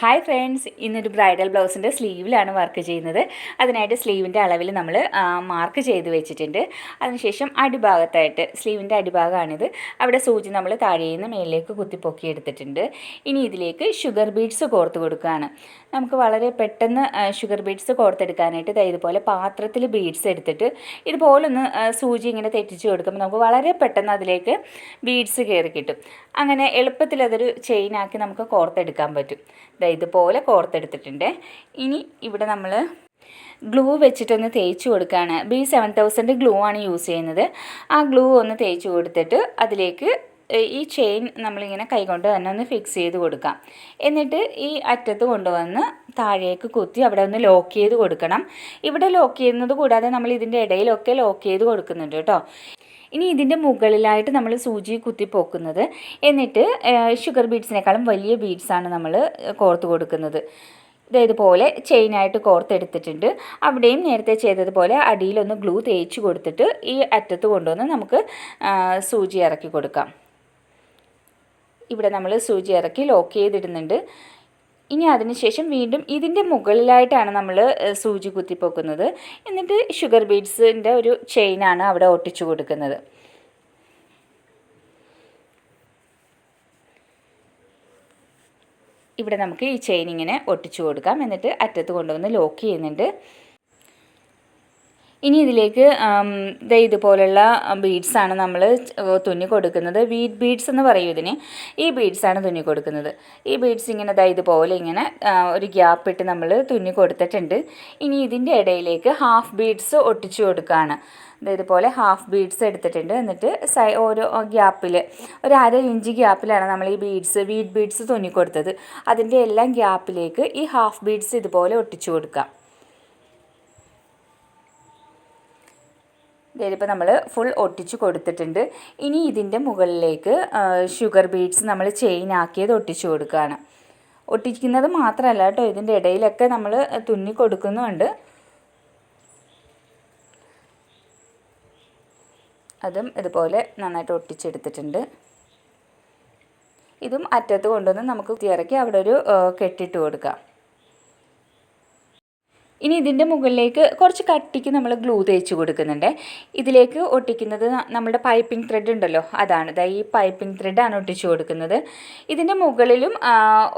Hi friends ഇന്നൊരു bridal ബ്ലൗസിന്റെ സ്ലീവിലാണ് വർക്ക് ചെയ്യുന്നത്. അതിനായിട്ട് സ്ലീവിന്റെ അളവിൽ നമ്മൾ മാർക്ക് ചെയ്ത് വെച്ചിട്ടുണ്ട്. അതിനുശേഷം അടിഭാഗത്തായിട്ട് സ്ലീവിന്റെ അടിഭാഗമാണിത് അവിടെ സൂചി നമ്മൾ താഴെ നിന്ന് മേലിലേക്ക് കുത്തിപ്പൊക്കി എടുത്തിട്ടുണ്ട്. ഇനി ഇതിലേക്ക് ഷുഗർ ബീഡ്സ് കോർത്ത് കൊടുക്കുകയാണ്. നമുക്ക് വളരെ പെട്ടെന്ന് ഷുഗർ ബീഡ്സ് കോർത്തെടുക്കാനായിട്ട് ഇതുപോലെ പാത്രത്തിൽ ബീഡ്സ് എടുത്തിട്ട് ഇതുപോലൊന്ന് സൂചി ഇങ്ങനെ തെറ്റിച്ച് കൊടുക്കുമ്പോൾ നമുക്ക് വളരെ പെട്ടെന്ന് അതിലേക്ക് ബീഡ്സ് കയറി കിട്ടും. അങ്ങനെ എളുപ്പത്തിൽ അതൊരു ചെയിനാക്കി നമുക്ക് കോർത്തെടുക്കാൻ പറ്റും. ഇതുപോലെ കോർത്തെടുത്തിട്ടുണ്ട്. ഇനി ഇവിടെ നമ്മൾ ഗ്ലൂ വെച്ചിട്ടൊന്ന് തേച്ച് കൊടുക്കുകയാണ് ബി സെവൻ തൗസൻഡ് ഗ്ലൂ ആണ് യൂസ് ചെയ്യുന്നത്. ആ ഗ്ലൂ ഒന്ന് തേച്ച് കൊടുത്തിട്ട് അതിലേക്ക് ഈ ചെയിൻ നമ്മളിങ്ങനെ കൈകൊണ്ട് തന്നെ ഒന്ന് ഫിക്സ് ചെയ്ത് കൊടുക്കാം. എന്നിട്ട് ഈ അറ്റത്ത് കൊണ്ടുവന്ന് താഴേക്ക് കുത്തി അവിടെ ഒന്ന് ലോക്ക് ചെയ്ത് കൊടുക്കണം. ഇവിടെ ലോക്ക് ചെയ്യുന്നത് കൂടാതെ നമ്മൾ ഇതിന്റെ ഇടയിലൊക്കെ ലോക്ക് ചെയ്ത് കൊടുക്കുന്നുണ്ട് കേട്ടോ. ഇനി ഇതിന്റെ മുകളിലായിട്ട് നമ്മൾ സൂചി കുത്തി പോക്കുന്നത് എന്നിട്ട് ഷുഗർ ബീഡ്സിനേക്കാളും വലിയ ബീഡ്സാണ് നമ്മൾ കോർത്ത് കൊടുക്കുന്നത്. ഇതേതുപോലെ ചെയിനായിട്ട് കോർത്തെടുത്തിട്ടുണ്ട് അവിടെയും നേരത്തെ ചെയ്തതുപോലെ അടിയിലൊന്ന് ഗ്ലൂ തേച്ച് കൊടുത്തിട്ട് ഈ അറ്റത്ത് കൊണ്ടുവന്ന് നമുക്ക് സൂചി ഇറക്കി കൊടുക്കാം. ഇവിടെ നമ്മൾ സൂചി ഇറക്കി ലോക്ക് ചെയ്തിടുന്നുണ്ട്. ഇനി അതിനുശേഷം വീണ്ടും ഇതിന്റെ മുകളിലായിട്ടാണ് നമ്മൾ സൂചി കുത്തിപ്പോക്കുന്നത്. എന്നിട്ട് ഷുഗർ ബീഡ്സിന്റെ ഒരു ചെയിനാണ് അവിടെ ഒട്ടിച്ചു കൊടുക്കുന്നത്. ഇവിടെ നമുക്ക് ഈ ചെയിൻ ഇങ്ങനെ ഒട്ടിച്ചു കൊടുക്കാം. എന്നിട്ട് അറ്റത്ത് കൊണ്ടുവന്ന് ലോക്ക് ചെയ്യുന്നുണ്ട്. ഇനി ഇതിലേക്ക് ദേ ഇതുപോലുള്ള ബീഡ്സാണ് നമ്മൾ തുന്നി കൊടുക്കുന്നത്. വീറ്റ് ബീഡ്സ് എന്ന് പറയും ഇതിന്. ഈ ബീഡ്സാണ് തുന്നി കൊടുക്കുന്നത്. ഈ ബീഡ്സ് ഇങ്ങനെ ദാ ഇതുപോലെ ഇങ്ങനെ ഒരു ഗ്യാപ്പ് ഇട്ട് നമ്മൾ തുന്നി കൊടുത്തിട്ടുണ്ട്. ഇനി ഇതിന്റെ ഇടയിലേക്ക് ഹാഫ് ബീഡ്സ് ഒട്ടിച്ചു കൊടുക്കുകയാണ് ഇതുപോലെ ഹാഫ് ബീഡ്സ് എടുത്തിട്ടുണ്ട്. എന്നിട്ട് സൈ ഓരോ ഗ്യാപ്പിൽ ഒരു അര ഇഞ്ച് ഗ്യാപ്പിലാണ് നമ്മൾ ഈ ബീഡ്സ് വീറ്റ് ബീഡ്സ് തുന്നി കൊടുത്തത്. അതിന്റെ എല്ലാം ഗ്യാപ്പിലേക്ക് ഈ ഹാഫ് ബീഡ്സ് ഇതുപോലെ ഒട്ടിച്ചു കൊടുക്കാം. ഇതിപ്പോൾ നമ്മൾ ഫുൾ ഒട്ടിച്ച് കൊടുത്തിട്ടുണ്ട്. ഇനി ഇതിന്റെ മുകളിലേക്ക് ഷുഗർ ബീഡ്സ് നമ്മൾ ചെയിൻ ആക്കിയത് ഒട്ടിച്ച് കൊടുക്കുകയാണ് ഒട്ടിക്കുന്നത് മാത്രമല്ല കേട്ടോ ഇതിന്റെ ഇടയിലൊക്കെ നമ്മൾ തുന്നി കൊടുക്കുന്നുമുണ്ട് അതും ഇതുപോലെ നന്നായിട്ട് ഒട്ടിച്ചെടുത്തിട്ടുണ്ട്. ഇതും അറ്റത്ത് കൊണ്ടുവന്ന് നമുക്ക് ഇറക്കി അവിടെ ഒരു കെട്ടിട്ട് കൊടുക്കാം. ഇനി ഇതിന്റെ മുകളിലേക്ക് കുറച്ച് കട്ടിക്ക് നമ്മൾ ഗ്ലൂ തേച്ച് കൊടുക്കുന്നുണ്ട്. ഇതിലേക്ക് ഒട്ടിക്കുന്നത് നമ്മുടെ പൈപ്പിംഗ് ത്രെഡ് ഉണ്ടല്ലോ അതാണ്. ദാ ഈ പൈപ്പിംഗ് ത്രെഡാണ് ഒട്ടിച്ച് കൊടുക്കുന്നത്. ഇതിന്റെ മുകളിലും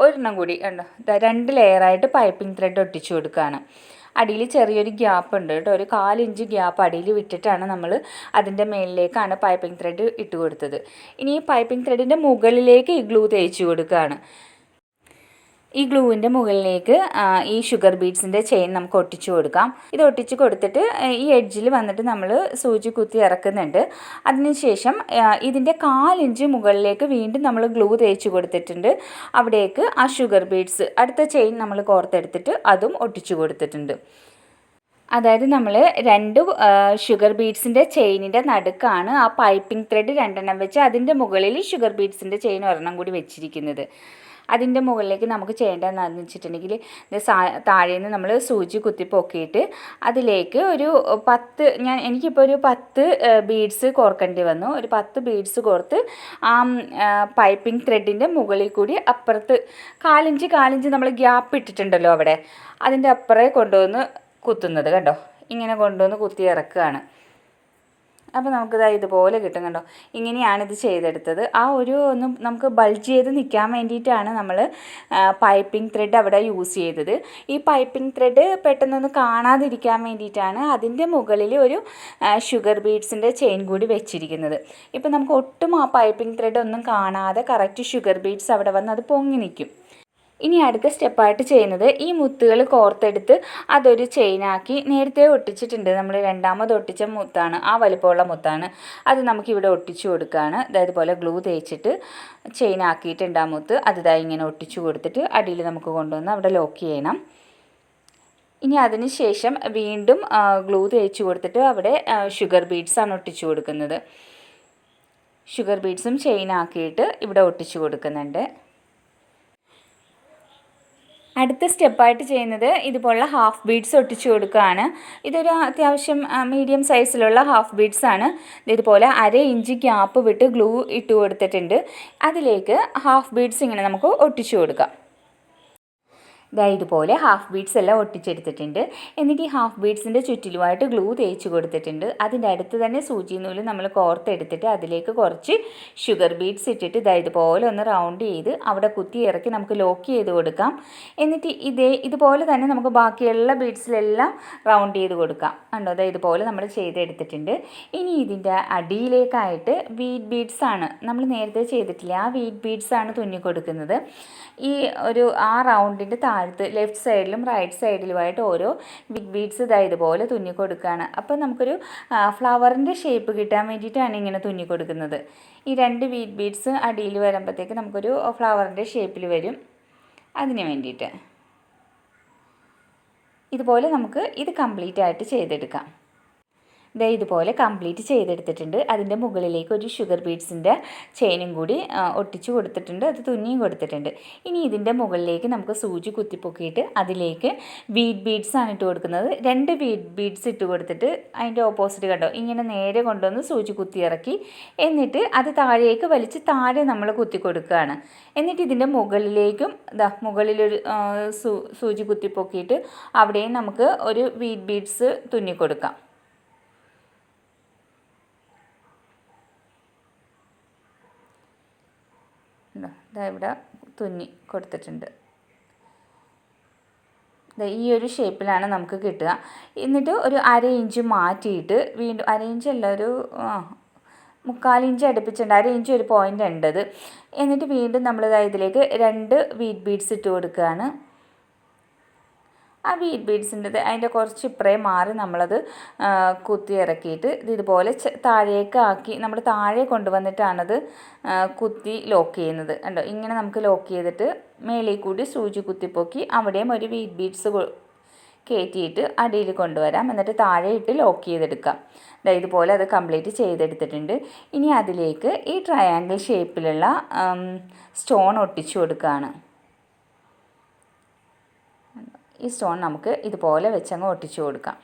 ഒരെണ്ണം കൂടി ഉണ്ടോ. രണ്ട് ലെയറായിട്ട് പൈപ്പിംഗ് ത്രെഡ് ഒട്ടിച്ച് കൊടുക്കുകയാണ്. അടിയിൽ ചെറിയൊരു ഗ്യാപ്പ് ഉണ്ട് കേട്ടോ. ഒരു കാലിഞ്ച് ഗ്യാപ്പ് അടിയിൽ വിട്ടിട്ടാണ് നമ്മൾ അതിന്റെ മേലിലേക്കാണ് പൈപ്പിംഗ് ത്രെഡ് ഇട്ട് കൊടുത്തത്. ഇനി ഈ പൈപ്പിംഗ് ത്രെഡിന്റെ മുകളിലേക്ക് ഈ ഗ്ലൂ തേച്ച് കൊടുക്കുകയാണ്. ഈ ഗ്ലൂവിന്റെ മുകളിലേക്ക് ഈ ഷുഗർ ബീഡ്സിന്റെ ചെയിൻ നമുക്ക് ഒട്ടിച്ചു കൊടുക്കാം. ഇത് ഒട്ടിച്ചു കൊടുത്തിട്ട് ഈ എഡ്ജിൽ വന്നിട്ട് നമ്മൾ സൂചി കുത്തി ഇറക്കുന്നുണ്ട്. അതിനുശേഷം ഇതിന്റെ കാലിഞ്ച് മുകളിലേക്ക് വീണ്ടും നമ്മൾ ഗ്ലൂ തേച്ച് കൊടുത്തിട്ടുണ്ട്. അവിടേക്ക് ആ ഷുഗർ ബീഡ്സ് അടുത്ത ചെയിൻ നമ്മൾ കോർത്തെടുത്തിട്ട് അതും ഒട്ടിച്ചു കൊടുത്തിട്ടുണ്ട്. അതായത് നമ്മൾ രണ്ട് ഷുഗർ ബീഡ്സിന്റെ ചെയിനിന്റെ നടുക്കാണ് ആ പൈപ്പിംഗ് ത്രെഡ് രണ്ടെണ്ണം വെച്ച് അതിന്റെ മുകളിൽ ഷുഗർ ബീഡ്സിന്റെ ചെയിൻ ഒരെണ്ണം കൂടി വെച്ചിരിക്കുന്നത്. അതിന്റെ മുകളിലേക്ക് നമുക്ക് ചെയ്യേണ്ടതെന്ന് വെച്ചിട്ടുണ്ടെങ്കിൽ സാ- താഴേന്ന് നമ്മൾ സൂചി കുത്തി പൊക്കിയിട്ട് അതിലേക്ക് ഒരു പത്ത് ഞാൻ എനിക്കിപ്പോൾ ഒരു പത്ത് ബീഡ്സ് കോർക്കേണ്ടി വന്നു. ഒരു പത്ത് ബീഡ്സ് കോർത്ത് ആ പൈപ്പിംഗ് ത്രെഡിന്റെ മുകളിൽ കൂടി അപ്പുറത്ത് കാലിഞ്ച് കാലിഞ്ച് നമ്മൾ ഗ്യാപ്പ് ഇട്ടിട്ടുണ്ടല്ലോ അവിടെ. അതിന്റെ അപ്പുറേ കൊണ്ടുവന്ന് കുത്തുന്നത് കണ്ടോ? ഇങ്ങനെ കൊണ്ടുവന്ന് കുത്തി ഇറക്കുകയാണ്. അപ്പോൾ നമുക്കിത് ഇതുപോലെ കിട്ടും കണ്ടോ? ഇങ്ങനെയാണ് ഇത് ചെയ്തെടുത്തത്. ആ ഒരു ഒന്ന് നമുക്ക് ബൾജ് ചെയ്ത് നിൽക്കാൻ വേണ്ടിയിട്ടാണ് നമ്മൾ പൈപ്പിംഗ് ത്രെഡ് അവിടെ യൂസ് ചെയ്തത്. ഈ പൈപ്പിംഗ് ത്രെഡ് പെട്ടെന്നൊന്ന് കാണാതിരിക്കാൻ വേണ്ടിയിട്ടാണ് അതിന്റെ മുകളിൽ ഒരു ഷുഗർ ബീഡ്സിന്റെ ചെയിൻ കൂടി വെച്ചിരിക്കുന്നത്. ഇപ്പം നമുക്ക് ഒട്ടും ആ പൈപ്പിംഗ് ത്രെഡ് ഒന്നും കാണാതെ കറക്റ്റ് ഷുഗർ ബീഡ്സ് അവിടെ വന്ന് അത് പൊങ്ങി നിൽക്കും. ഇനി അടുത്ത സ്റ്റെപ്പായിട്ട് ചെയ്യുന്നത് ഈ മുത്തുകൾ കോർത്തെടുത്ത് അതൊരു ചെയിനാക്കി നേരത്തെ ഒട്ടിച്ചിട്ടുണ്ട്. നമ്മൾ രണ്ടാമത് ഒട്ടിച്ച മുത്താണ്. ആ വലിപ്പമുള്ള മുത്താണ്. അത് നമുക്കിവിടെ ഒട്ടിച്ചു കൊടുക്കുകയാണ്. അതായത് പോലെ ഗ്ലൂ തേച്ചിട്ട് ചെയിനാക്കിയിട്ടുണ്ട് ആ മുത്ത്. അത് ഇതാ ഇങ്ങനെ ഒട്ടിച്ചു കൊടുത്തിട്ട് അടിയിൽ നമുക്ക് കൊണ്ടുവന്ന് അവിടെ ലോക്ക് ചെയ്യണം. ഇനി അതിന് ശേഷം വീണ്ടും ഗ്ലൂ തേച്ച് കൊടുത്തിട്ട് അവിടെ ഷുഗർ ബീഡ്സാണ് ഒട്ടിച്ചു കൊടുക്കുന്നത്. ഷുഗർ ബീഡ്സും ചെയിനാക്കിയിട്ട് ഇവിടെ ഒട്ടിച്ചു കൊടുക്കുന്നുണ്ട്. അടുത്ത സ്റ്റെപ്പായിട്ട് ചെയ്യുന്നത് ഇതുപോലുള്ള ഹാഫ് ബീഡ്സ് ഒട്ടിച്ചു കൊടുക്കുകയാണ്. ഇതൊരു അത്യാവശ്യം മീഡിയം സൈസിലുള്ള ഹാഫ് ബീഡ്സ് ആണ്. ഇതുപോലെ അര ഇഞ്ച് ഗ്യാപ്പ് വിട്ട് ഗ്ലൂ ഇട്ട് കൊടുത്തിട്ടുണ്ട്. അതിലേക്ക് ഹാഫ് ബീഡ്സ് ഇങ്ങനെ നമുക്ക് ഒട്ടിച്ചു കൊടുക്കാം. ഇതാ ഇതുപോലെ ഹാഫ് ബീഡ്സ് എല്ലാം ഒട്ടിച്ചെടുത്തിട്ടുണ്ട്. എന്നിട്ട് ഈ ഹാഫ് ബീഡ്സിന്റെ ചുറ്റിലുമായിട്ട് ഗ്ലൂ തേച്ച് കൊടുത്തിട്ടുണ്ട്. അതിന്റെ അടുത്ത് തന്നെ സൂചി നൂൽ നമ്മൾ കോർത്തെടുത്തിട്ട് അതിലേക്ക് കുറച്ച് ഷുഗർ ബീഡ്സ് ഇട്ടിട്ട് ഇതാ ഇതുപോലെ ഒന്ന് റൗണ്ട് ചെയ്ത് അവിടെ കുത്തി ഇറക്കി നമുക്ക് ലോക്ക് ചെയ്ത് കൊടുക്കാം. എന്നിട്ട് ഇതേ ഇതുപോലെ തന്നെ നമുക്ക് ബാക്കിയുള്ള ബീഡ്സിലെല്ലാം റൗണ്ട് ചെയ്ത് കൊടുക്കാം. കണ്ടോ? അതായത് ഇതുപോലെ നമ്മൾ ചെയ്തെടുത്തിട്ടുണ്ട്. ഇനി ഇതിന്റെ അടിയിലേക്കായിട്ട് വീറ്റ് ബീഡ്സ് ആണ്. നമ്മൾ നേരത്തെ ചെയ്തിട്ടില്ല? ആ വീറ്റ് ബീഡ്സ് ആണ് കൊടുക്കുന്നത്. ഈ ഒരു ആ റൗണ്ടിന്റെ താഴത്ത് ലെഫ്റ്റ് സൈഡിലും റൈറ്റ് സൈഡിലുമായിട്ട് ഓരോ ബിഗ് ബീഡ്സ് ഇതാ ഇതുപോലെ തുന്നി കൊടുക്കുകയാണ് അപ്പോൾ നമുക്കൊരു ഫ്ലവറിന്റെ ഷേപ്പ് കിട്ടാൻ വേണ്ടിയിട്ടാണ് ഇങ്ങനെ തുന്നി കൊടുക്കുന്നത്. ഈ രണ്ട് വീറ്റ് ബീഡ്സ് അടിയിൽ വരുമ്പോഴത്തേക്ക് നമുക്കൊരു ഫ്ലവറിന്റെ ഷേപ്പിൽ വരും. അതിന് വേണ്ടിയിട്ട്. ഇതുപോലെ നമുക്ക് ഇത് കംപ്ലീറ്റ് ആയിട്ട് ചെയ്തെടുക്കാം. ദേ ഇതുപോലെ കംപ്ലീറ്റ് ചെയ്തെടുത്തിട്ടുണ്ട്. അതിന്റെ മുകളിലേക്ക് ഒരു ഷുഗർ ബീഡ്സിന്റെ ചെയിനും കൂടി ഒട്ടിച്ചു കൊടുത്തിട്ടുണ്ട്. അത് തുന്നിയും കൊടുത്തിട്ടുണ്ട്. ഇനി ഇതിന്റെ മുകളിലേക്ക് നമുക്ക് സൂചി കുത്തിപ്പൊക്കിയിട്ട് അതിലേക്ക് വീഡ് ബീഡ്സ് ആണ് ഇട്ട് കൊടുക്കുന്നത്. രണ്ട് വീഡ് ബീഡ്സ് ഇട്ട് കൊടുത്തിട്ട് അതിന്റെ ഓപ്പോസിറ്റ് കണ്ടോ? ഇങ്ങനെ നേരെ കൊണ്ടുവന്ന് സൂചി കുത്തിയിറക്കി. എന്നിട്ട് അത് താഴേക്ക് വലിച്ച് താഴെ നമ്മൾ കുത്തി കൊടുക്കുകയാണ്. എന്നിട്ട് ഇതിന്റെ മുകളിലേക്കും ഇതാ മുകളിലൊരു സൂചി കുത്തിപ്പൊക്കിയിട്ട് അവിടെയും നമുക്ക് ഒരു വീറ്റ് ബീഡ്സ് തുന്നി കൊടുക്കാം ഉണ്ടോ? ദാ ഇവിടെ തുന്നി കൊടുത്തിട്ടുണ്ട്. ഈ ഒരു ഷേപ്പിലാണ് നമുക്ക് കിട്ടുക. എന്നിട്ട് ഒരു അര ഇഞ്ച് മാറ്റിയിട്ട് വീണ്ടും അര ഇഞ്ച് അല്ല ഒരു മുക്കാൽ ഇഞ്ച് അടുപ്പിച്ചിട്ടുണ്ട്. അര ഇഞ്ച് ഒരു പോയിന്റ് ഉണ്ടത് എന്നിട്ട് വീണ്ടും നമ്മൾ ഇതിലേക്ക് രണ്ട് വീറ്റ് ബീഡ്സ് ഇട്ട് കൊടുക്കുകയാണ്. ആ വീറ്റ് ബീഡ്സിന്റെ അതിന്റെ കുറച്ച് ഇപ്പറേ മാറി നമ്മളത് കുത്തി ഇറക്കിയിട്ട് ഇത് ഇതുപോലെ താഴേക്ക് ആക്കി നമ്മൾ താഴെ കൊണ്ടുവന്നിട്ടാണത് കുത്തി ലോക്ക് ചെയ്യുന്നത്. കണ്ടോ? ഇങ്ങനെ നമുക്ക് ലോക്ക് ചെയ്തിട്ട് മേളിൽ കൂടി സൂചി കുത്തിപ്പൊക്കി അവിടെയും ഒരു വീറ്റ് ബീഡ്സ് കയറ്റിയിട്ട് അടിയിൽ കൊണ്ടുവരാം. എന്നിട്ട് താഴെ ഇട്ട് ലോക്ക് ചെയ്തെടുക്കാം. ദാ ഇതുപോലെ അത് കംപ്ലീറ്റ് ചെയ്തെടുത്തിട്ടുണ്ട്. ഇനി അതിലേക്ക് ഈ ട്രയാങ്കിൾ ഷേപ്പിലുള്ള സ്റ്റോൺ ഒട്ടിച്ചു കൊടുക്കുകയാണ് ഈ സ്റ്റോൺ നമുക്ക് ഇതുപോലെ വെച്ചങ്ങ് ഒട്ടിച്ചു കൊടുക്കാം.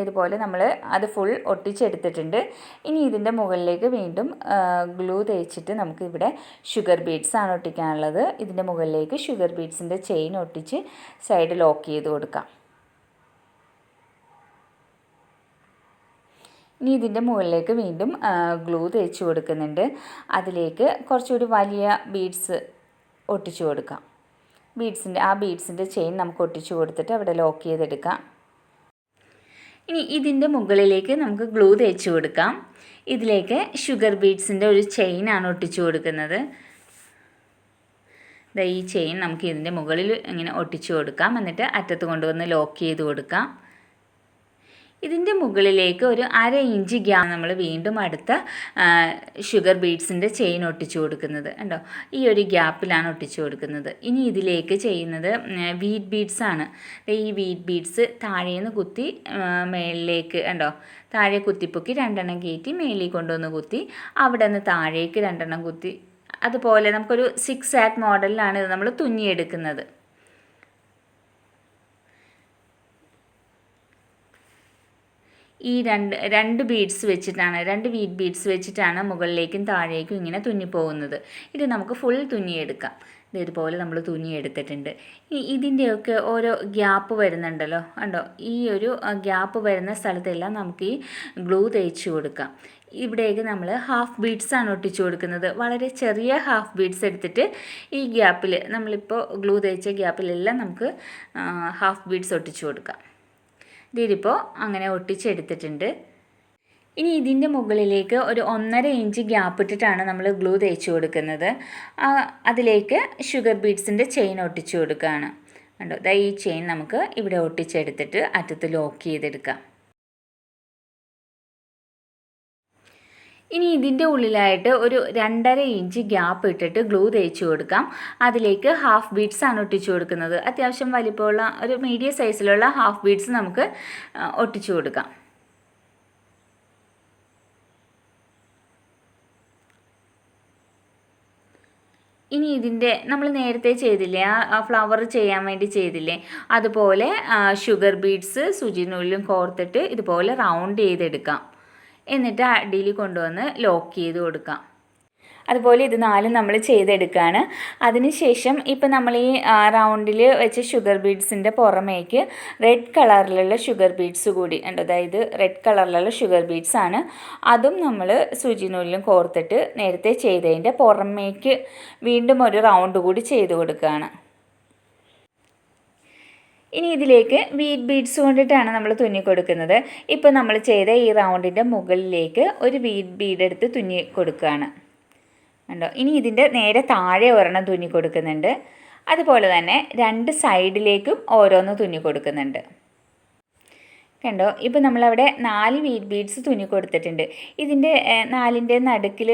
ഇതുപോലെ നമ്മൾ അത് ഫുൾ ഒട്ടിച്ചെടുത്തിട്ടുണ്ട്. ഇനി ഇതിന്റെ മുകളിലേക്ക് വീണ്ടും ഗ്ലൂ തേച്ചിട്ട് നമുക്കിവിടെ ഷുഗർ ബീഡ്സ് ആണ് ഒട്ടിക്കാനുള്ളത്. ഇതിന്റെ മുകളിലേക്ക് ഷുഗർ ബീഡ്സിന്റെ ചെയിൻ ഒട്ടിച്ച് സൈഡ് ലോക്ക് ചെയ്ത് കൊടുക്കാം. ഇനി ഇതിന്റെ മുകളിലേക്ക് വീണ്ടും ഗ്ലൂ തേച്ച് കൊടുക്കുന്നുണ്ട്. അതിലേക്ക് കുറച്ചുകൂടി വലിയ ബീഡ്സ് ഒട്ടിച്ചു കൊടുക്കാം. ബീഡ്സിന്റെ ആ ബീഡ്സിന്റെ ചെയിൻ നമുക്ക് ഒട്ടിച്ചു കൊടുത്തിട്ട് അവിടെ ലോക്ക് ചെയ്തെടുക്കാം. ഇനി ഇതിന്റെ മുകളിലേക്ക് നമുക്ക് ഗ്ലൂ തേച്ച് കൊടുക്കാം. ഇതിലേക്ക് ഷുഗർ ബീഡ്സിന്റെ ഒരു ചെയിനാണ് ഒട്ടിച്ചു കൊടുക്കുന്നത്. ഈ ചെയിൻ നമുക്ക് ഇതിന്റെ മുകളിൽ ഇങ്ങനെ ഒട്ടിച്ചു കൊടുക്കാം. എന്നിട്ട് അറ്റത്ത് കൊണ്ടുവന്ന് ലോക്ക് ചെയ്ത് കൊടുക്കാം. ഇതിന്റെ മുകളിലേക്ക് ഒരു അര ഇഞ്ച് ഗ്യാ നമ്മൾ വീണ്ടും അടുത്ത ഷുഗർ ബീഡ്സിന്റെ ചെയിൻ ഒട്ടിച്ചു കൊടുക്കുന്നത്. കണ്ടോ? ഈ ഒരു ഗ്യാപ്പിലാണ് ഒട്ടിച്ചു കൊടുക്കുന്നത്. ഇനി ഇതിലേക്ക് ചെയ്യുന്നത് വീറ്റ് ബീഡ്സ് ആണ്. ഈ വീറ്റ് ബീഡ്സ് താഴേന്ന് കുത്തി മേളിലേക്ക് കണ്ടോ? താഴെ കുത്തിപ്പൊക്കി രണ്ടെണ്ണം കയറ്റി മേളിൽ കൊണ്ടുവന്ന് കുത്തി അവിടെ നിന്ന് താഴേക്ക് രണ്ടെണ്ണം കുത്തി. അതുപോലെ നമുക്കൊരു സിക്സ് ആക്ക് മോഡലിലാണ് ഇത് നമ്മൾ തുന്നിയെടുക്കുന്നത്. ഈ രണ്ട് രണ്ട് ബീഡ്സ് വെച്ചിട്ടാണ് രണ്ട് വീറ്റ് ബീഡ്സ് വെച്ചിട്ടാണ് മുകളിലേക്കും താഴേക്കും ഇങ്ങനെ തുന്നിപ്പോകുന്നത്. ഇത് നമുക്ക് ഫുൾ തുന്നിയെടുക്കാം. ഇത് ഇതുപോലെ നമ്മൾ തുന്നിയെടുത്തിട്ടുണ്ട്. ഇതിന്റെയൊക്കെ ഓരോ ഗ്യാപ്പ് വരുന്നുണ്ടല്ലോ. കണ്ടോ? ഈ ഒരു ഗ്യാപ്പ് വരുന്ന സ്ഥലത്തെല്ലാം നമുക്ക് ഈ ഗ്ലൂ തേച്ച് കൊടുക്കാം. ഇവിടേക്ക് നമ്മൾ ഹാഫ് ബീഡ്സ് ആണ് ഒട്ടിച്ചു കൊടുക്കുന്നത്. വളരെ ചെറിയ ഹാഫ് ബീഡ്സ് എടുത്തിട്ട് ഈ ഗ്യാപ്പിൽ നമ്മളിപ്പോൾ ഗ്ലൂ തേച്ച ഗ്യാപ്പിലെല്ലാം നമുക്ക് ഹാഫ് ബീഡ്സ് ഒട്ടിച്ചു കൊടുക്കാം. ഇതിപ്പോൾ അങ്ങനെ ഒട്ടിച്ചെടുത്തിട്ടുണ്ട്. ഇനി ഇതിന്റെ മുകളിലേക്ക് ഒരു ഒന്നര ഇഞ്ച് ഗ്യാപ്പ് ഇട്ടിട്ടാണ് നമ്മൾ ഗ്ലൂ തേച്ച് കൊടുക്കുന്നത്. അതിലേക്ക് ഷുഗർ ബീഡ്സിന്റെ ചെയിൻ ഒട്ടിച്ചു കൊടുക്കുകയാണ് കണ്ടോ? ദാ ഈ ചെയിൻ നമുക്ക് ഇവിടെ ഒട്ടിച്ചെടുത്തിട്ട് അറ്റത്ത് ലോക്ക് ചെയ്തെടുക്കാം. ഇനി ഇതിന്റെ ഉള്ളിലായിട്ട് ഒരു രണ്ടര ഇഞ്ച് ഗ്യാപ്പ് ഇട്ടിട്ട് ഗ്ലൂ തേച്ച് കൊടുക്കാം. അതിലേക്ക് ഹാഫ് ബീഡ്സ് ആണ് ഒട്ടിച്ചു കൊടുക്കുന്നത്. അത്യാവശ്യം വലിപ്പമുള്ള ഒരു മീഡിയം സൈസിലുള്ള ഹാഫ് ബീഡ്സ് നമുക്ക് ഒട്ടിച്ചു കൊടുക്കാം. ഇനി ഇതിന്റെ നമ്മൾ നേരത്തെ ചെയ്തില്ലേ ആ ഫ്ലവർ ചെയ്യാൻ വേണ്ടി ചെയ്തില്ലേ അതുപോലെ ഷുഗർ ബീഡ്സ് സുജിനുള്ളിലും കോർത്തിട്ട് ഇതുപോലെ റൗണ്ട് ചെയ്തെടുക്കാം. എന്നിട്ട് അടിയിൽ കൊണ്ടുവന്ന് ലോക്ക് ചെയ്ത് കൊടുക്കാം. അതുപോലെ ഇത് നാലും നമ്മൾ ചെയ്തെടുക്കുകയാണ്. അതിനുശേഷം ഇപ്പം നമ്മൾ ഈ റൗണ്ടിൽ വെച്ച ഷുഗർ ബീഡ്സിന്റെ പുറമേക്ക് റെഡ് കളറിലുള്ള ഷുഗർ ബീഡ്സ് കൂടി ഉണ്ട്. അതായത് റെഡ് കളറിലുള്ള ഷുഗർ ബീഡ്സ് ആണ്. അതും നമ്മൾ സൂചിനൂലിലും കോർത്തിട്ട് നേരത്തെ ചെയ്തതിന്റെ പുറമേക്ക് വീണ്ടും ഒരു റൗണ്ട് കൂടി ചെയ്ത് കൊടുക്കുകയാണ്. ഇനി ഇതിലേക്ക് വീറ്റ് ബീഡ്സ് കൊണ്ടിട്ടാണ് നമ്മൾ തുന്നി കൊടുക്കുന്നത്. ഇപ്പോൾ നമ്മൾ ചെയ്ത ഈ റൗണ്ടിന്റെ മുകളിലേക്ക് ഒരു വീറ്റ് ബീഡ് എടുത്ത് തുന്നി കൊടുക്കുകയാണ് ഉണ്ടോ ഇനി ഇതിന്റെ നേരെ താഴെ ഒരെണ്ണം തുന്നി കൊടുക്കുന്നുണ്ട്. അതുപോലെ തന്നെ രണ്ട് സൈഡിലേക്കും ഓരോന്ന് തുന്നി കൊടുക്കുന്നുണ്ട്. കണ്ടോ? ഇപ്പോൾ നമ്മളവിടെ നാല് വീറ്റ് ബീഡ്സ് തുന്നി കൊടുത്തിട്ടുണ്ട്. ഇതിന്റെ നാലിന്റെ നടുക്കിൽ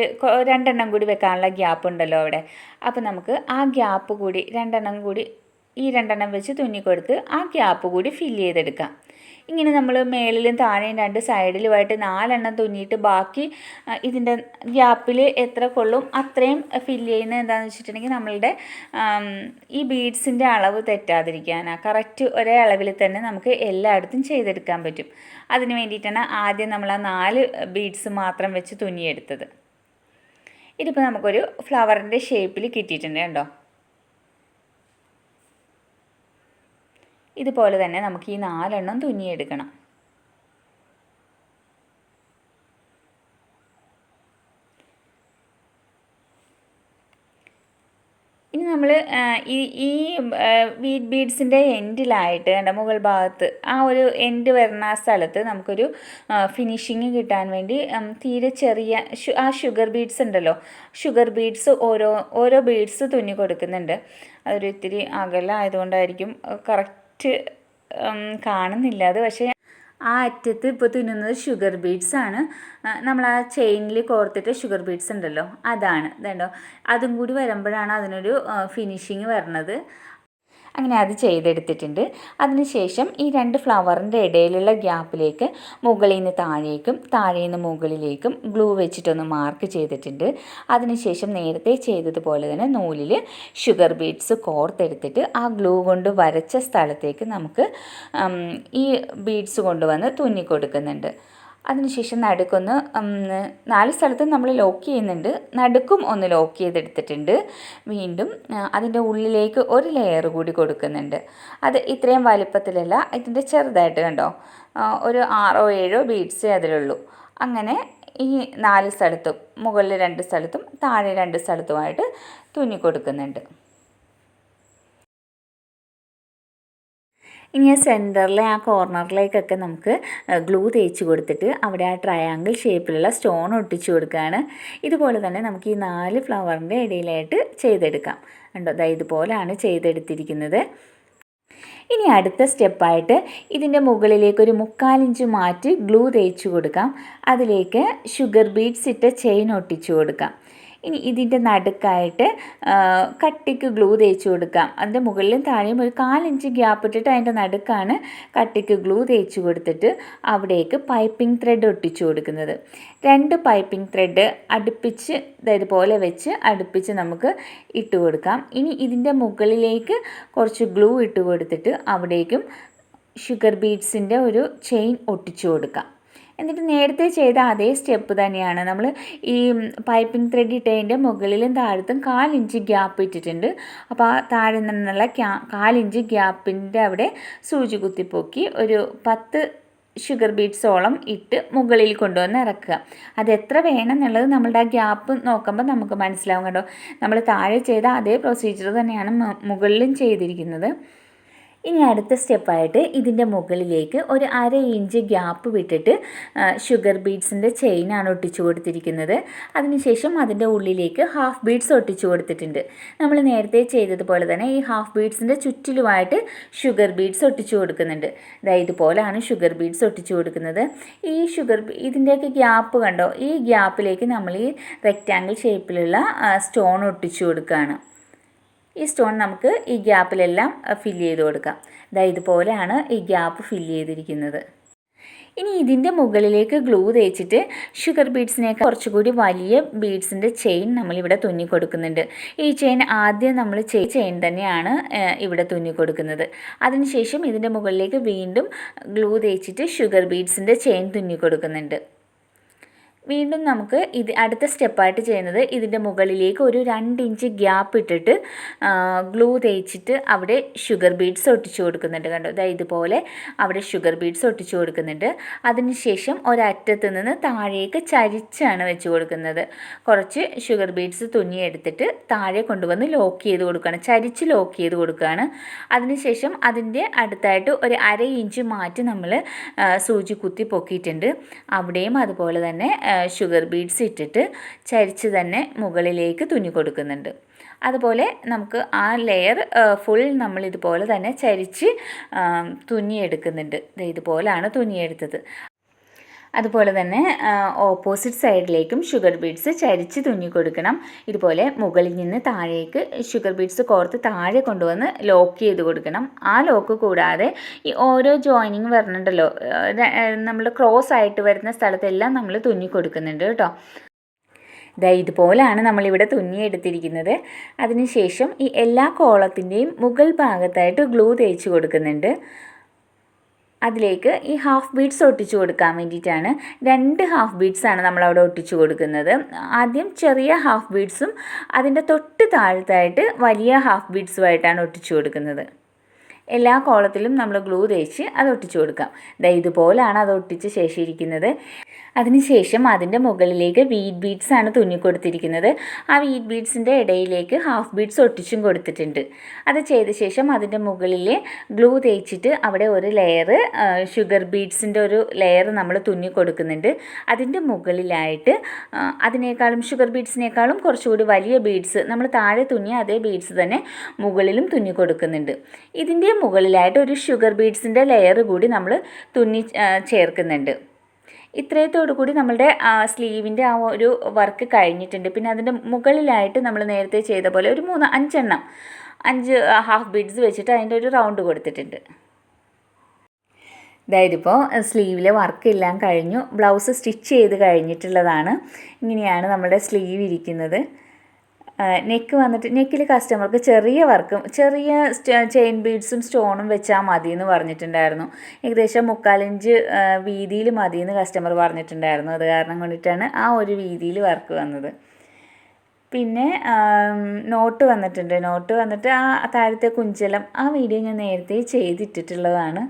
രണ്ടെണ്ണം കൂടി വെക്കാനുള്ള ഗ്യാപ്പ് ഉണ്ടല്ലോ അവിടെ. അപ്പോൾ നമുക്ക് ആ ഗ്യാപ്പ് കൂടി രണ്ടെണ്ണം കൂടി ഈ രണ്ടെണ്ണം വെച്ച് തുന്നി കൊടുത്ത് ആ ഗ്യാപ്പ് കൂടി ഫില്ല് ചെയ്തെടുക്കാം. ഇങ്ങനെ നമ്മൾ മേളിലും താഴെയും രണ്ട് സൈഡിലുമായിട്ട് നാലെണ്ണം തുന്നിയിട്ട് ബാക്കി ഇതിന്റെ ഗ്യാപ്പിൽ എത്ര കൊള്ളും അത്രയും ഫില്ല് ചെയ്യുന്നത് എന്താണെന്ന് വെച്ചിട്ടുണ്ടെങ്കിൽ നമ്മളുടെ ഈ ബീഡ്സിന്റെ അളവ് തെറ്റാതിരിക്കാനാണ് കറക്റ്റ് ഒരേ അളവിൽ തന്നെ നമുക്ക് എല്ലായിടത്തും ചെയ്തെടുക്കാൻ പറ്റും. അതിന് വേണ്ടിയിട്ടാണ് ആദ്യം നമ്മൾ ആ നാല് ബീഡ്സ് മാത്രം വെച്ച് തുന്നിയെടുത്തത്. ഇതിപ്പോൾ നമുക്കൊരു ഫ്ലവറിന്റെ ഷേപ്പിൽ കിട്ടിയിട്ടുണ്ട് കേട്ടോ ഇതുപോലെ തന്നെ നമുക്ക് ഈ നാലെണ്ണം തുന്നിയെടുക്കണം. ഇനി നമ്മൾ ഈ ഈ വീറ്റ് ബീഡ്സിന്റെ എൻഡിലായിട്ട് എന്റെ മുകൾ ഭാഗത്ത് ആ ഒരു എൻഡ് വരുന്ന ആ സ്ഥലത്ത് നമുക്കൊരു ഫിനിഷിങ് കിട്ടാൻ വേണ്ടി തീരെ ചെറിയ ആ ഷുഗർ ബീഡ്സ് ഉണ്ടല്ലോ. ഷുഗർ ബീഡ്സ് ഓരോ ഓരോ ബീഡ്സ് തുന്നി കൊടുക്കുന്നുണ്ട്. അതൊരു ഇത്തിരി അകലായതുകൊണ്ടായിരിക്കും കറക്റ്റ് കാണുന്നില്ല. അത് പക്ഷേ ആ അറ്റത്ത് ഇപ്പോൾ തുന്നുന്നത് ഷുഗർ ബീഡ്സ് ആണ്. നമ്മൾ ആ ചെയിനിൽ കോർത്തിട്ട് ഷുഗർ ബീഡ്സ് ഉണ്ടല്ലോ. അതാണ്. ഇതുണ്ടോ? അതും കൂടി വരുമ്പോഴാണ് അതിനൊരു ഫിനിഷിങ് വരുന്നത് അങ്ങനെ അത് ചെയ്തെടുത്തിട്ടുണ്ട്. അതിനുശേഷം ഈ രണ്ട് ഫ്ലവറിന്റെ ഇടയിലുള്ള ഗ്യാപ്പിലേക്ക് മുകളിൽ നിന്ന് താഴേക്കും താഴെ നിന്ന് മുകളിലേക്കും ഗ്ലൂ വെച്ചിട്ടൊന്ന് മാർക്ക് ചെയ്തിട്ടുണ്ട്. അതിനുശേഷം നേരത്തെ ചെയ്തതുപോലെ തന്നെ നൂലിൽ ഷുഗർ ബീഡ്സ് കോർത്തെടുത്തിട്ട് ആ ഗ്ലൂ കൊണ്ട് വരച്ച സ്ഥലത്തേക്ക് നമുക്ക് ഈ ബീഡ്സ് കൊണ്ടുവന്ന് തുന്നി കൊടുക്കുന്നുണ്ട്. അതിനുശേഷം നടുക്കൊന്ന് നാല് സ്ഥലത്തും നമ്മൾ ലോക്ക് ചെയ്യുന്നുണ്ട്. നടുക്കും ഒന്ന് ലോക്ക് ചെയ്തെടുത്തിട്ടുണ്ട്. വീണ്ടും അതിന്റെ ഉള്ളിലേക്ക് ഒരു ലെയർ കൂടി കൊടുക്കുന്നുണ്ട്. അത് ഇത്രയും വലിപ്പത്തിലല്ല ഇതിന്റെ ചെറുതായിട്ട് കണ്ടോ? ഒരു ആറോ ഏഴോ ബീഡ്സേ അതിലുള്ളൂ. അങ്ങനെ ഈ നാല് സ്ഥലത്തും മുകളിൽ രണ്ട് സ്ഥലത്തും താഴെ രണ്ട് സ്ഥലത്തുമായിട്ട് തുന്നി കൊടുക്കുന്നുണ്ട്. ഇനി ആ സെന്ററിലെ ആ കോർണറിലേക്കൊക്കെ നമുക്ക് ഗ്ലൂ തേച്ച് കൊടുത്തിട്ട് അവിടെ ആ ട്രയാങ്കിൾ ഷേപ്പിലുള്ള സ്റ്റോൺ ഒട്ടിച്ചു കൊടുക്കുകയാണ് ഇതുപോലെ തന്നെ നമുക്ക് ഈ നാല് ഫ്ലവറിന്റെ ഇടയിലായിട്ട് ചെയ്തെടുക്കാം. ഉണ്ടോ അതായത് ഇതുപോലെയാണ് ചെയ്തെടുത്തിരിക്കുന്നത്. ഇനി അടുത്ത സ്റ്റെപ്പായിട്ട് ഇതിന്റെ മുകളിലേക്ക് ഒരു മുക്കാലിഞ്ച് മാറ്റി ഗ്ലൂ തേച്ച് കൊടുക്കാം. അതിലേക്ക് ഷുഗർ ബീഡ്സ് ഇട്ട ചെയിൻ ഒട്ടിച്ചു കൊടുക്കാം. ഇനി ഇതിന്റെ നടുക്കായിട്ട് കട്ടിക്ക് ഗ്ലൂ തേച്ച് കൊടുക്കാം. അതിന്റെ മുകളിലും താഴെയും ഒരു കാലിഞ്ച് ഗ്യാപ്പ് ഇട്ടിട്ട് അതിന്റെ നടുക്കാണ് കട്ടിക്ക് ഗ്ലൂ തേച്ച് കൊടുത്തിട്ട് അവിടേക്ക് പൈപ്പിംഗ് ത്രെഡ് ഒട്ടിച്ചു കൊടുക്കുന്നത്. രണ്ട് പൈപ്പിംഗ് ത്രെഡ് അടുപ്പിച്ച് ഇതുപോലെ വെച്ച് അടുപ്പിച്ച് നമുക്ക് ഇട്ട് കൊടുക്കാം. ഇനി ഇതിന്റെ മുകളിലേക്ക് കുറച്ച് ഗ്ലൂ ഇട്ട് കൊടുത്തിട്ട് അവിടേക്കും ഷുഗർ ബീഡ്സിന്റെ ഒരു ചെയിൻ ഒട്ടിച്ചു കൊടുക്കാം. എന്നിട്ട് നേരത്തെ ചെയ്ത അതേ സ്റ്റെപ്പ് തന്നെയാണ്. നമ്മൾ ഈ പൈപ്പിംഗ് ത്രെഡ് ഇട്ടതിന്റെ മുകളിലും താഴത്തും കാലിഞ്ച് ഗ്യാപ്പ് ഇട്ടിട്ടുണ്ട്. അപ്പോൾ ആ താഴെ നിന്നുള്ള കാലിഞ്ച് ഗ്യാപ്പിന്റെ അവിടെ സൂചി കുത്തിപ്പൊക്കി ഒരു പത്ത് ഷുഗർ ബീഡ്സോളം ഇട്ട് മുകളിൽ കൊണ്ടുവന്ന് ഇറക്കുക. അത് എത്ര വേണം എന്നുള്ളത് നമ്മളുടെ ആ ഗ്യാപ്പ് നോക്കുമ്പോൾ നമുക്ക് മനസ്സിലാവും കേട്ടോ. നമ്മൾ താഴെ ചെയ്ത അതേ പ്രൊസീജിയർ തന്നെയാണ് മുകളിലും ചെയ്തിരിക്കുന്നത്. ഇനി അടുത്ത സ്റ്റെപ്പായിട്ട് ഇതിന്റെ മുകളിലേക്ക് ഒരു അര ഇഞ്ച് ഗ്യാപ്പ് വിട്ടിട്ട് ഷുഗർ ബീഡ്സിന്റെ ചെയിനാണ് ഒട്ടിച്ചു കൊടുത്തിരിക്കുന്നത്. അതിനുശേഷം അതിന്റെ ഉള്ളിലേക്ക് ഹാഫ് ബീഡ്സ് ഒട്ടിച്ചു കൊടുത്തിട്ടുണ്ട്. നമ്മൾ നേരത്തെ ചെയ്തതുപോലെ തന്നെ ഈ ഹാഫ് ബീഡ്സിന്റെ ചുറ്റിലുമായിട്ട് ഷുഗർ ബീഡ്സ് ഒട്ടിച്ചു കൊടുക്കുന്നുണ്ട്. അതായത് ഇതുപോലെയാണ് ഷുഗർ ബീഡ്സ് ഒട്ടിച്ചു കൊടുക്കുന്നത്. ഈ ഷുഗർ ഇതിന്റെയൊക്കെ ഗ്യാപ്പ് കണ്ടോ? ഈ ഗ്യാപ്പിലേക്ക് നമ്മൾ ഈ റെക്റ്റാങ്കിൾ ഷേപ്പിലുള്ള സ്റ്റോൺ ഒട്ടിച്ചു കൊടുക്കുകയാണ്. ഈ സ്റ്റോൺ നമുക്ക് ഈ ഗ്യാപ്പിലെല്ലാം ഫില്ല് ചെയ്ത് കൊടുക്കാം. ഇതാ ഇതുപോലെയാണ് ഈ ഗ്യാപ്പ് ഫില്ല് ചെയ്തിരിക്കുന്നത്. ഇനി ഇതിന്റെ മുകളിലേക്ക് ഗ്ലൂ തേച്ചിട്ട് ഷുഗർ ബീഡ്സിനേക്കാൾ കുറച്ചുകൂടി വലിയ ബീഡ്സിന്റെ ചെയിൻ നമ്മളിവിടെ തുന്നി കൊടുക്കുന്നുണ്ട് ഈ ചെയിൻ ആദ്യം നമ്മൾ ചെയിൻ തന്നെയാണ് ഇവിടെ തുന്നി കൊടുക്കുന്നത് അതിനുശേഷം ഇതിന്റെ മുകളിലേക്ക് വീണ്ടും ഗ്ലൂ തേച്ചിട്ട് ഷുഗർ ബീഡ്സിന്റെ ചെയിൻ തുന്നി കൊടുക്കുന്നുണ്ട് വീണ്ടും നമുക്ക് ഇത് അടുത്ത സ്റ്റെപ്പായിട്ട് ചെയ്യുന്നത് ഇതിന്റെ മുകളിലേക്ക് ഒരു രണ്ട് ഇഞ്ച് ഗ്യാപ്പ് ഇട്ടിട്ട് ഗ്ലൂ തേച്ചിട്ട് അവിടെ ഷുഗർ ബീഡ്സ് ഒട്ടിച്ചു കൊടുക്കുന്നുണ്ട് കണ്ടോ? അതായത് ഇതുപോലെ അവിടെ ഷുഗർ ബീഡ്സ് ഒട്ടിച്ചു കൊടുക്കുന്നുണ്ട്. അതിനുശേഷം ഒരറ്റത്ത് നിന്ന് താഴേക്ക് ചരിച്ചാണ് വെച്ച് കൊടുക്കുന്നത്. കുറച്ച് ഷുഗർ ബീഡ്സ് തുന്നിയെടുത്തിട്ട് താഴെ കൊണ്ടുവന്ന് ലോക്ക് ചെയ്ത് കൊടുക്കുകയാണ്. ചരിച്ച് ലോക്ക് ചെയ്ത് കൊടുക്കുകയാണ്. അതിനുശേഷം അതിന്റെ അടുത്തായിട്ട് ഒരു അര ഇഞ്ച് മാറ്റി നമ്മൾ സൂചി കുത്തി പൊക്കിയിട്ടുണ്ട്. അവിടെയും അതുപോലെ തന്നെ ഷുഗർ ബീഡ്സ് ഇട്ടിട്ട് ചരിച്ച് തന്നെ മുകളിലേക്ക് തുന്നി കൊടുക്കുന്നുണ്ട്. അതുപോലെ നമുക്ക് ആ ലെയർ ഫുൾ നമ്മൾ ഇതുപോലെ തന്നെ ചരിച്ച് തുന്നിയെടുക്കുന്നുണ്ട്. ഇതുപോലാണ് തുന്നിയെടുത്തത്. അതുപോലെ തന്നെ ഓപ്പോസിറ്റ് സൈഡിലേക്കും ഷുഗർ ബീഡ്സ് ചരിച്ച് തുന്നി കൊടുക്കണം. ഇതുപോലെ മുകളിൽ നിന്ന് താഴേക്ക് ഷുഗർ ബീഡ്സ് കോർത്ത് താഴെ കൊണ്ടുവന്ന് ലോക്ക് ചെയ്ത് കൊടുക്കണം. ആ ലോക്ക് കൂടാതെ ഈ ഓരോ ജോയിനിങ് വരണുണ്ടല്ലോ നമ്മൾ ക്രോസ് ആയിട്ട് വരുന്ന സ്ഥലത്തെല്ലാം നമ്മൾ തുന്നി കൊടുക്കുന്നുണ്ട് കേട്ടോ. ദാ ഇതുപോലാണ് നമ്മളിവിടെ തുന്നിയെടുത്തിരിക്കുന്നത് അതിനുശേഷം ഈ എല്ലാ കോളത്തിന്റെയും മുകൾ ഭാഗത്തായിട്ട് ഗ്ലൂ തേച്ച് കൊടുക്കുന്നുണ്ട്. അതിലേക്ക് ഈ ഹാഫ് ബീഡ്സ് ഒട്ടിച്ചു കൊടുക്കാൻ വേണ്ടിയിട്ടാണ്. രണ്ട് ഹാഫ് ബീഡ്സാണ് നമ്മളവിടെ ഒട്ടിച്ചു കൊടുക്കുന്നത്. ആദ്യം ചെറിയ ഹാഫ് ബീഡ്സും അതിന്റെ തൊട്ട് താഴത്തായിട്ട് വലിയ ഹാഫ് ബീഡ്സുമായിട്ടാണ് ഒട്ടിച്ചു കൊടുക്കുന്നത്. എല്ലാ കോളത്തിലും നമ്മൾ ഗ്ലൂ തേച്ച് അത് ഒട്ടിച്ചു കൊടുക്കാം. ദാ ഇതുപോലാണ് അത് ഒട്ടിച്ച് ശേഷിയിരിക്കുന്നത്. അതിനുശേഷം അതിന്റെ മുകളിലേക്ക് വീറ്റ് ബീഡ്സ് ആണ് തുന്നി കൊടുത്തിരിക്കുന്നത്. ആ വീറ്റ് ബീഡ്സിന്റെ ഇടയിലേക്ക് ഹാഫ് ബീഡ്സ് ഒട്ടിച്ചും കൊടുത്തിട്ടുണ്ട്. അത് ചെയ്ത ശേഷം അതിന്റെ മുകളിൽ ഗ്ലൂ തേച്ചിട്ട് അവിടെ ഒരു ലെയർ ഷുഗർ ബീഡ്സിന്റെ ഒരു ലെയർ നമ്മൾ തുന്നി കൊടുക്കുന്നുണ്ട്. അതിന്റെ മുകളിലായിട്ട് അതിനേക്കാളും ഷുഗർ ബീഡ്സിനേക്കാളും കുറച്ചുകൂടി വലിയ ബീഡ്സ് നമ്മൾ താഴെ തുന്നിയ അതേ ബീഡ്സ് തന്നെ മുകളിലും തുന്നി കൊടുക്കുന്നുണ്ട്. ഇതിന്റെ മുകളിലായിട്ട് ഒരു ഷുഗർ ബീഡ്സിന്റെ ലെയർ കൂടി നമ്മൾ തുന്നി ചേർക്കുന്നുണ്ട്. ഇത്രയത്തോടു കൂടി നമ്മളുടെ സ്ലീവിന്റെ ആ ഒരു വർക്ക് കഴിഞ്ഞിട്ടുണ്ട്. പിന്നെ അതിന്റെ മുകളിലായിട്ട് നമ്മൾ നേരത്തെ ചെയ്ത പോലെ ഒരു മൂന്ന് അഞ്ചെണ്ണം. അഞ്ച് ഹാഫ് ബീഡ്സ് വെച്ചിട്ട് അതിന്റെ ഒരു റൗണ്ട് കൊടുത്തിട്ടുണ്ട്. അതായത് ഇപ്പോൾ സ്ലീവിലെ വർക്ക് എല്ലാം കഴിഞ്ഞു. ബ്ലൗസ് സ്റ്റിച്ച് ചെയ്ത് കഴിഞ്ഞിട്ടുള്ളതാണ്. ഇങ്ങനെയാണ് നമ്മുടെ സ്ലീവ് ഇരിക്കുന്നത്. നെക്ക് വന്നിട്ട് നെക്കിൽ കസ്റ്റമർക്ക് ചെറിയ വർക്കും ചെറിയ ചെയിൻ ബീഡ്സും സ്റ്റോണും വെച്ചാൽ മതി എന്ന് പറഞ്ഞിട്ടുണ്ടായിരുന്നു. ഏകദേശം മുക്കാലിഞ്ച് വീതിയിൽ മതി എന്ന് കസ്റ്റമർ പറഞ്ഞിട്ടുണ്ടായിരുന്നു. അത് കാരണം കൊണ്ടിട്ടാണ് ആ ഒരു വീതിയിൽ വർക്ക് വന്നത്. പിന്നെ നോട്ട് വന്നിട്ടുണ്ട്. നോട്ട് വന്നിട്ട് ആ താഴത്തെ കുഞ്ചലം ആ വീഡിയോ ഞാൻ നേരത്തെ ചെയ്തിട്ടിട്ടുള്ളതാണ്.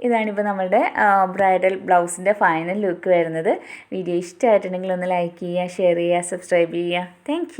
ഇതാണിപ്പോൾ നമ്മുടെ ബ്രൈഡൽ ബ്ലൗസിന്റെ ഫൈനൽ ലുക്ക് വരുന്നത്. വീഡിയോ ഇഷ്ടമായിട്ടുണ്ടെങ്കിൽ ഒന്ന് ലൈക്ക് ചെയ്യുക ഷെയർ ചെയ്യുക സബ്സ്ക്രൈബ് ചെയ്യുക. താങ്ക്